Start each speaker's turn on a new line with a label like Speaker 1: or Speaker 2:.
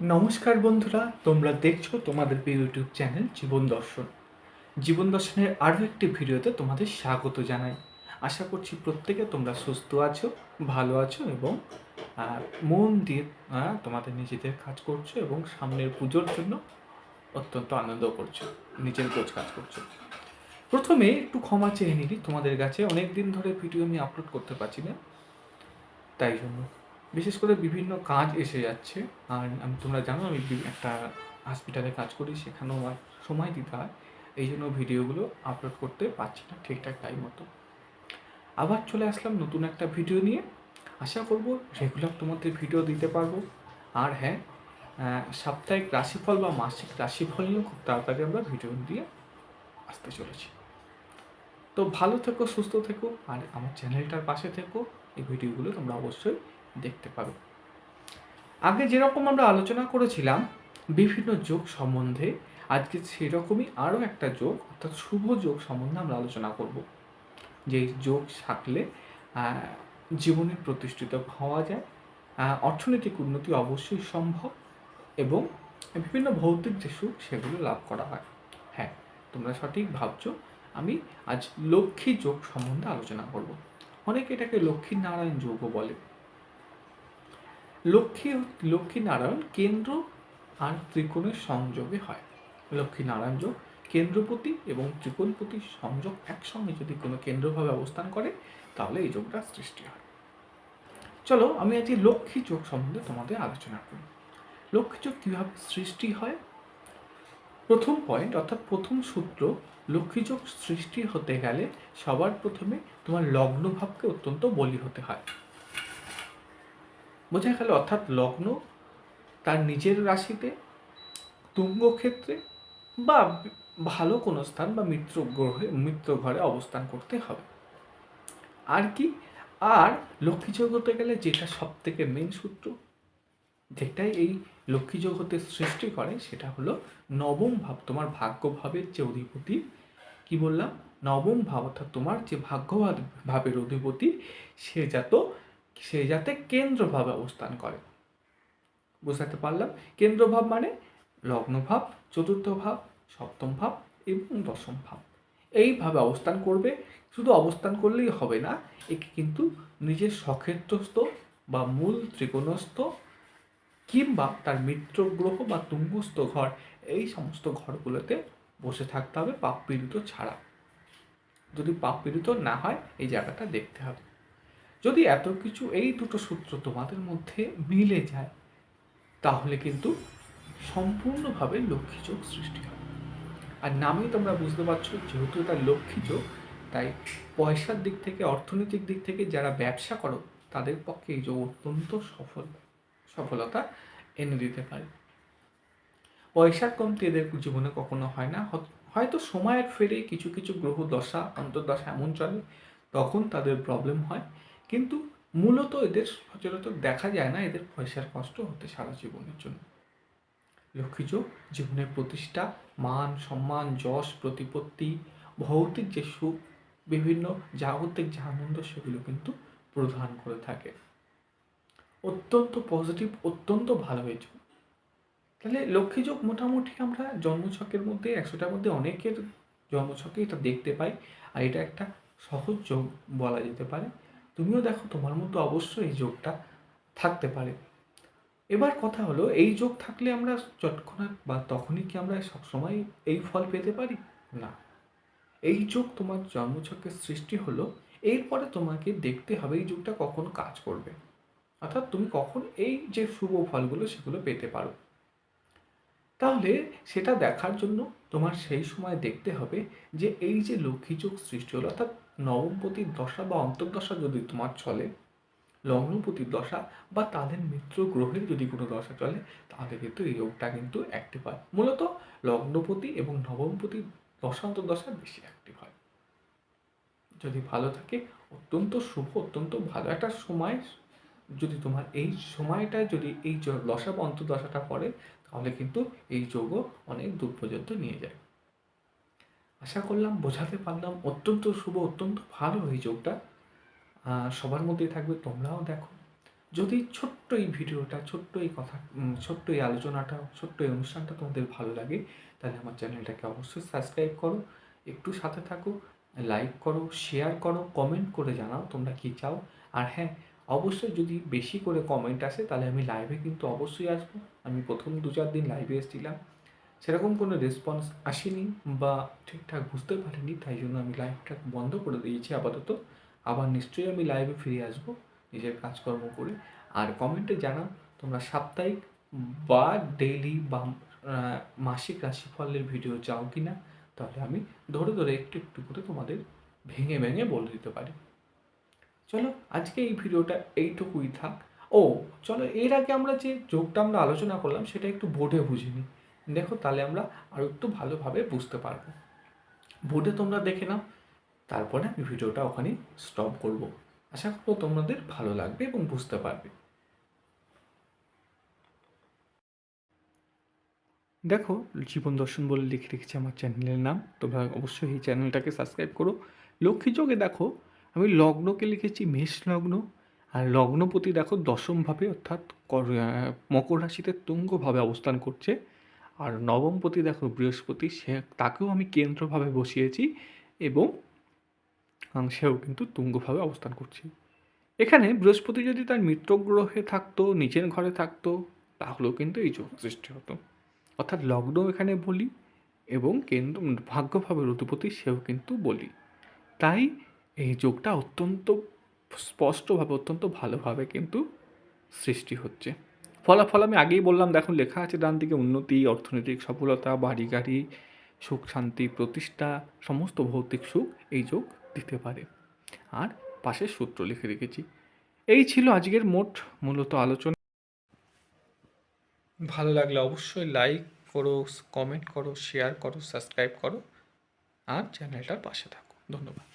Speaker 1: নমস্কার বন্ধুরা, তোমরা দেখছ তোমাদের প্রিয় ইউটিউব চ্যানেল জীবন দর্শন। জীবন দর্শনের আরও একটি ভিডিওতে তোমাদের স্বাগত জানাই। আশা করছি প্রত্যেকে তোমরা সুস্থ আছো, ভালো আছো এবং মন দিয়ে তোমাদের নিজেদের কাজ করছ এবং সামনের পুজোর জন্য অত্যন্ত আনন্দ করছ, নিজের গোছ কাজ করছ। প্রথমে একটু ক্ষমা চেয়ে নিলি তোমাদের কাছে অনেক দিন ধরে ভিডিও আমি আপলোড করতে পারছি না, তাই জন্য বিশেষ করে বিভিন্ন কাজ এসে যাচ্ছে। আর আমি, তোমরা জানো, আমি একটা হসপিটালে কাজ করি, সেখানেও আমার সময় দিতে হয়। এই জন্য ভিডিওগুলো আপলোড করতে পারছি না ঠিকঠাক টাইম মতো। আবার চলে আসলাম নতুন একটা ভিডিও নিয়ে। আশা করব রেগুলার তোমাদের ভিডিও দিতে পারব। আর হ্যাঁ সাপ্তাহিক রাশিফল বা মাসিক রাশিফল নিয়েও খুব তাড়াতাড়ি আমরা ভিডিও দিয়ে আসতে চলেছি। তো ভালো থেকো, সুস্থ থেকো, আর আমার চ্যানেলটার পাশে থেকো। এই ভিডিওগুলো তোমরা অবশ্যই দেখতে পাবে। আগে যেরকম আমরা আলোচনা করেছিলাম, বিভিন্ন যোগ সম্বন্ধে, আজকে সেরকমই আরও একটা যোগ, অর্থাৎ শুভ যোগ সম্বন্ধে আমরা আলোচনা করব। যে যোগ থাকলে জীবনে প্রতিষ্ঠিত হওয়া যায় অর্থনৈতিক উন্নতি অবশ্যই সম্ভব এবং বিভিন্ন ভৌতিক যে সুখ, সেগুলো লাভ করা হয়। হ্যাঁ তোমরা সঠিক ভাবছ, আমি আজ লক্ষ্মী যোগ সম্বন্ধে আলোচনা করব। অনেকে এটাকে লক্ষ্মী নারায়ণ যোগও বলে। লক্ষ্মী লক্ষ্মী নারায়ণ কেন্দ্র আর ত্রিকোণের সংযোগে হয়। লক্ষ্মী নারায়ণ যোগ কেন্দ্রপতি এবং ত্রিকোণপতি সংযোগ একসঙ্গে যদি কোনো কেন্দ্রভাবে অবস্থান করে, তাহলে এই যোগটা সৃষ্টি হয়। চলো, আমি আজকে লক্ষ্মী যোগ সম্বন্ধে তোমাদের আলোচনা করি। লক্ষ্মী যোগ কীভাবে সৃষ্টি হয়? প্রথম পয়েন্ট অর্থাৎ প্রথম সূত্র, লক্ষ্মী যোগ সৃষ্টি হতে গেলে সবার প্রথমে তোমার লগ্নভাবকে অত্যন্ত বলি হতে হয়। বোঝা গেল অর্থাৎ লগ্ন, তার নিজের রাশিতে তুঙ্গ ক্ষেত্রে বা ভালো কোনো স্থান বা মিত্র গ্রহে, মিত্র ঘরে অবস্থান করতে হবে। আর কি? আর লক্ষ্মী যোগ হতে গেলে যেটা সব থেকে মেন সূত্র, যেটাই এই লক্ষ্মী যোগ হতে সৃষ্টি করে সেটা হলো নবম ভাব, তোমার ভাগ্য ভাবের যে অধিপতি, কি বললাম? নবম ভাব অর্থাৎ তোমার যে ভাগ্য ভাবের অধিপতি, সে যাত সে যাতে কেন্দ্রভাবে অবস্থান করে। বোঝাতে পারলাম? কেন্দ্রভাব মানে লগ্নভাব, চতুর্থ ভাব, সপ্তম ভাব এবং দশম ভাব। এইভাবে অবস্থান করবে। শুধু অবস্থান করলেই হবে না, একে কিন্তু নিজের সক্ষেত্রস্থ বা মূল ত্রিকোণস্থ কিংবা তার মিত্র গ্রহ বা তুঙ্গস্থ ঘর, এই সমস্ত ঘরগুলোতে বসে থাকতে হবে পাপ পীড়িত ছাড়া। যদি পাপ পীড়িত না হয়, এই জায়গাটা দেখতে হবে। যদি এত কিছু এই দুটো সূত্র তোমাদের মধ্যে মিলে যায়, তাহলে কিন্তু সম্পূর্ণভাবে লক্ষ্মী যোগ সৃষ্টি হবে। আর নামেই তোমরা বুঝতে পারছ, যেহেতু এটা লক্ষ্মী যোগ, তাই পয়সার দিক থেকে, অর্থনৈতিক দিক থেকে যারা ব্যবসা করো, তাদের পক্ষে এই যোগ অত্যন্ত সফল, সফলতা এনে দিতে পারে। পয়সার কমতি এদের জীবনে কখনো হয় না। হয়তো সময়ের ফেরে কিছু কিছু গ্রহ দশা, অন্তর্দশা এমন চলে, তখন তাদের প্রবলেম হয়। কিন্তু মূলত এদের সচরাচর দেখা যায় না, এদের পয়সার কষ্ট হতে সারা জীবনের জন্য। লক্ষ্মীযোগ জীবনের প্রতিষ্ঠা, মান, সম্মান, যশ, প্রতিপত্তি, ভৌতিক যে সুখ, বিভিন্ন জাগতিক যে আনন্দ, সেগুলো কিন্তু প্রদান করে থাকে। অত্যন্ত পজিটিভ অত্যন্ত ভালো হয়েছে তাহলে লক্ষ্মীযোগ মোটামুটি আমরা জন্মছকের মধ্যে, একশোটার মধ্যে অনেকের জন্মছকে এটা দেখতে পাই, আর এটা একটা সহজ যোগ বলা যেতে পারে। তুমিও দেখো তোমার মধ্যে অবশ্যই এই যোগটা থাকতে পারে। এবার কথা হলো, এই যোগ থাকলে আমরা তৎক্ষণাৎ বা তখনই কি আমরা সবসময় এই ফল পেতে পারি? না। এই যোগ তোমার জন্মছকের সৃষ্টি হলো, এরপরে তোমাকে দেখতে হবে এই যোগটা কখন কাজ করবে। অর্থাৎ তুমি কখন এই যে শুভ ফলগুলো সেগুলো পেতে পারো। তাহলে সেটা দেখার জন্য তোমার সেই সময় দেখতে হবে যে এই যে লক্ষ্মী যোগ সৃষ্টি হলো, অর্থাৎ নবমপতির দশা বা অন্তর্দশা যদি তোমার চলে লগ্নপতির দশা বা তাদের মিত্র গ্রহের যদি কোনো দশা চলে, তাহলে কিন্তু এই যোগটা কিন্তু অ্যাক্টিভ হয়। মূলত লগ্নপতি এবং নবমপতি দশা অন্তর্দশা বেশি অ্যাক্টিভ হয়। যদি ভালো থাকে, অত্যন্ত শুভ, অত্যন্ত ভালো একটা সময়, যদি তোমার এই সময়টায় যদি এই দশা বা অন্তর্দশাটা পড়ে, তাহলে কিন্তু এই যোগও অনেক দূর পর্যন্ত নিয়ে যায়। আশা করলাম বোঝাতে পারলাম। অত্যন্ত শুভ, অত্যন্ত ভালো এই যোগটা। সবার মধ্যেই থাকবে, তোমরাও দেখো। যদি ছোট্ট এই ভিডিওটা, ছোট্ট এই কথা ছোট্ট এই আলোচনাটা, ছোট্ট এই অনুষ্ঠানটা তোমাদের ভালো লাগে, তাহলে আমার চ্যানেলটাকে অবশ্যই সাবস্ক্রাইব করো। একটু সাথে থাকো, লাইক করো, শেয়ার করো, কমেন্ট করে জানাও তোমরা কী চাও। আর হ্যাঁ অবশ্যই যদি বেশি করে কমেন্ট আসে, তাহলে আমি লাইভে কিন্তু অবশ্যই আসব। আমি প্রথম দু চার দিন লাইভে এসেছিলাম। সেরকম কোনো রেসপন্স আসেনি বা ঠিকঠাক বুঝতে পারিনি, তাই জন্য আমি লাইভটা বন্ধ করে দিয়েছি আপাতত। আবার নিশ্চয়ই আমি লাইভে ফিরে আসব নিজের কাজকর্ম করে। আর কমেন্টে জানাও তোমরা সাপ্তাহিক বা ডেইলি বা মাসিক রাশিফলের ভিডিও চাও কি না তাহলে আমি ধরে ধরে একটু একটু করে তোমাদের ভেঙে ভেঙে বলে দিতে পারি। চলো, আজকে এই ভিডিওটা এইটুকুই থাক। ও, চলো, এর আগে আমরা যে যোগটা আমরা আলোচনা করলাম, সেটা একটু বোর্ডে বুঝে নিই। দেখো তাহলে আমরা আরও একটু ভালোভাবে বুঝতে পারব। বোর্ডে তোমরা দেখে নাও, তারপরে আমি ভিডিওটা ওখানে স্টপ করব। আশা করব তোমাদের ভালো লাগবে এবং বুঝতে পারবে। দেখো, জীবন দর্শন বলে লিখে রেখেছি আমার চ্যানেলের নাম। তোমরা অবশ্যই এই চ্যানেলটাকে সাবস্ক্রাইব করো। লক্ষ্মী যোগে দেখো, আমি লগ্নকে লিখেছি মেষ লগ্ন। আর লগ্নপতি দেখো দশমভাবে অর্থাৎ কর- মকর রাশিতে তুঙ্গভাবে অবস্থান করছে। আর নবমপতি দেখো, বৃহস্পতি, সে তাকেও আমি কেন্দ্রভাবে বসিয়েছি এবং সেও কিন্তু তুঙ্গভাবে অবস্থান করছে। এখানে বৃহস্পতি যদি তার মিত্র গ্রহে থাকতো, নিচের ঘরে থাকতো, তাহলেও কিন্তু এই যোগ সৃষ্টি হতো। অর্থাৎ লগ্ন এখানে বলি এবং কেন্দ্র, ভাগ্যভাবে ঋতুপতি সেও কিন্তু বলি। তাই এই যোগটা অত্যন্ত স্পষ্টভাবে, অত্যন্ত ভালোভাবে কিন্তু সৃষ্টি হচ্ছে। ফলাফল আমি আগেই বললাম, দেখুন লেখা আছে ডান দিকে, উন্নতি, অর্থনৈতিক সফলতা বাড়ি গাড়ি সুখ, শান্তি, প্রতিষ্ঠা, সমস্ত ভৌতিক সুখ এই যোগ দিতে পারে। আর পাশে সূত্র লিখে রেখেছি। এই ছিল আজকের মোট মূলত আলোচনা। ভালো লাগলে অবশ্যই লাইক করো কমেন্ট করো শেয়ার করো সাবস্ক্রাইব করো, আর চ্যানেলটার পাশে থাকো। ধন্যবাদ।